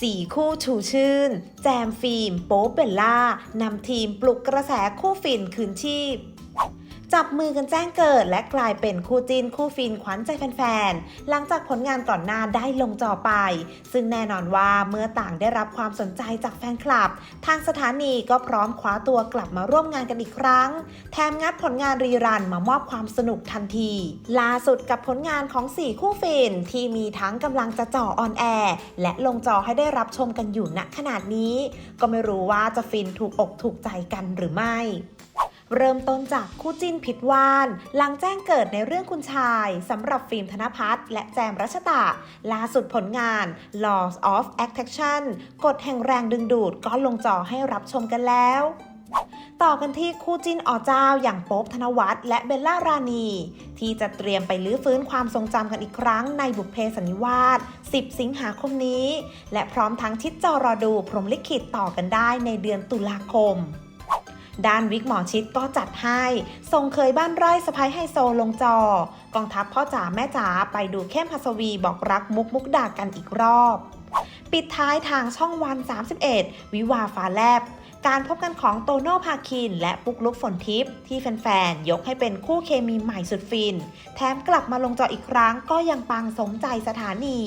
สี่คู่ชูชื่น แจมฟิล์ม โป๊ปเบลล่านำทีมปลุกกระแสคู่ฟินคืนชีพ จับมือกันแจ้งเกิด และกลายเป็นคู่จินคู่ฟินขวัญใจแฟนๆ หลังจากผลงานก่อนหน้าได้ลงจอไป ซึ่งแน่นอนว่าเมื่อต่างได้รับความสนใจจากแฟนคลับ ทางสถานีก็พร้อมคว้าตัวกลับมาร่วมงานกันอีกครั้ง แถมงัดผลงานรีรันมามอบความสนุกทันที ล่าสุดกับผลงานของ 4 คู่ฟินที่มีทั้งกำลังจะจ่อออนแอร์และลงจอให้ได้รับชมกันอยู่ณขนาดนี้ ก็ไม่รู้ว่าจะฟินถูกอกถูกใจกันหรือไม่ เริ่มต้นจากคู่จิ้นผิดวาน หลังแจ้งเกิดในเรื่องคุณชายสำหรับฟิล์มธนพัฒน์และแจมรัชตะล่าสุดผลงาน Laws of Attraction กฎแห่งแรงดึงดูดก็ลงจอให้รับชมกันแล้วต่อกันที่คู่จิ้นอเจ้าอย่างโป๊บธนวัฒน์และเบลล่ารานีที่จะเตรียมไปลื้อฟื้นความทรงจำกันอีกครั้งในบุพเพสันนิวาส 10 สิงหาคมนี้ และพร้อมทั้งชิดจอรอดูพรหมลิขิตต่อกันได้ในเดือนตุลาคม ด้านวิกหมอชิดก็จัดให้ส่งเคยบ้านไร่สะพายไฮโซลงจอ กองทัพพ่อจ๋าแม่จ๋าไปดูเข้มหัสวีบอกรักมุกมุกดากันอีกรอบ ปิดท้ายทางช่องวัน 31 วิวาฟ้าแลบ การพบกันของโตโน่ภาคิน และปุ๊กลุกฝนทิพย์ที่แฟนๆ ยกให้เป็นคู่เคมีใหม่สุดฟิน แถมกลับมาลงจออีกครั้งก็ยังปังสมใจสถานี